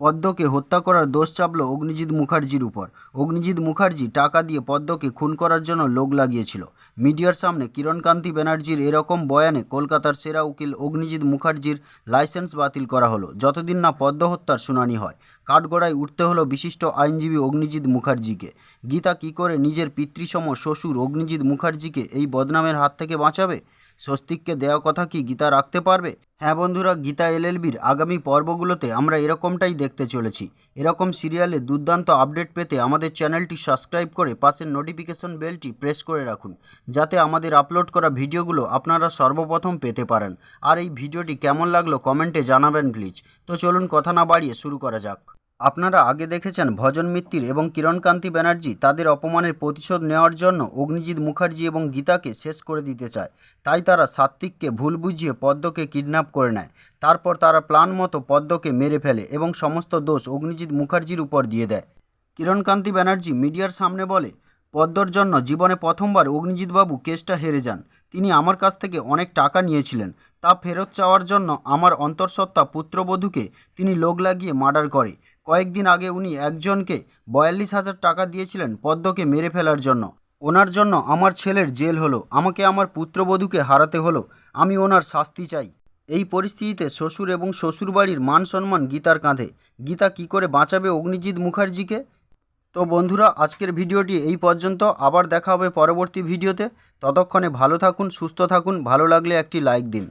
পদ্মকে হত্যা করার দোষ চাপল অগ্নিজিৎ মুখার্জির উপর। অগ্নিজিৎ মুখার্জি টাকা দিয়ে পদ্মকে খুন করার জন্য লোক লাগিয়েছিল। মিডিয়ার সামনে কিরণকান্তি ব্যানার্জির এরকম বয়ানে কলকাতার সেরা উকিল অগ্নিজিৎ মুখার্জির লাইসেন্স বাতিল করা হলো, যতদিন না পদ্ম হত্যার শুনানি হয়। কাঠগড়ায় উঠতে হলো বিশিষ্ট আইনজীবী অগ্নিজিৎ মুখার্জিকে। গীতা কী করে নিজের পিতৃসম শ্বশুর অগ্নিজিৎ মুখার্জিকে এই বদনামের হাত থেকে বাঁচাবে? স্বস্তিককে দেওয়া কথা কি গীতা রাখতে পারবে? হ্যাঁ বন্ধুরা, গীতা এলএলবির আগামী পর্বগুলোতে আমরা এরকমটাই দেখতে চলেছি। এরকম সিরিয়ালে দুর্দান্ত আপডেট পেতে আমাদের চ্যানেলটি সাবস্ক্রাইব করে পাশের নোটিফিকেশন বেলটি প্রেস করে রাখুন, যাতে আমাদের আপলোড করা ভিডিওগুলো আপনারা সর্বপ্রথম পেতে পারেন। আর এই ভিডিওটি কেমন লাগল কমেন্টে জানাবেন প্লিজ। তো চলুন কথা না বাড়িয়ে শুরু করা যাক। আপনারা আগে দেখেছেন ভজন মিত্তির এবং কিরণকান্তি ব্যানার্জি তাদের অপমানের প্রতিশোধ নেওয়ার জন্য অগ্নিজিৎ মুখার্জি এবং গীতাকে শেষ করে দিতে চায়। তাই তারা সাত্ত্বিককে ভুল বুঝিয়ে পদ্মকে কিডন্যাপ করে নেয়। তারপর তারা প্ল্যান মতো পদ্মকে মেরে ফেলে এবং সমস্ত দোষ অগ্নিজিৎ মুখার্জির উপর দিয়ে দেয়। কিরণকান্তি ব্যানার্জি মিডিয়ার সামনে বলে, পদ্মর জন্য জীবনে প্রথমবার অগ্নিজিৎবাবু কেসটা হেরে যান। তিনি আমার কাছ থেকে অনেক টাকা নিয়েছিলেন। তা ফেরত চাওয়ার জন্য আমার অন্তঃসত্ত্বা পুত্রবধূকে তিনি লোক লাগিয়ে মার্ডার করে। কয়েকদিন আগে উনি একজনকে বয়াল্লিশ হাজার টাকা দিয়েছিলেন পদ্মকে মেরে ফেলার জন্য। ওনার জন্য আমার ছেলের জেল হলো, আমাকে আমার পুত্রবধূকে হারাতে হলো, আমি ওনার শাস্তি চাই। এই পরিস্থিতিতে শ্বশুর এবং শ্বশুরবাড়ির মান সম্মান গীতার কাঁধে। গীতা কি করে বাঁচাবে অগ্নিজিৎ মুখার্জিকে? তো বন্ধুরা, আজকের ভিডিওটি এই পর্যন্ত। আবার দেখা হবে পরবর্তী ভিডিওতে। ততক্ষণে ভালো থাকুন, সুস্থ থাকুন, ভালো লাগলে একটি লাইক দিন।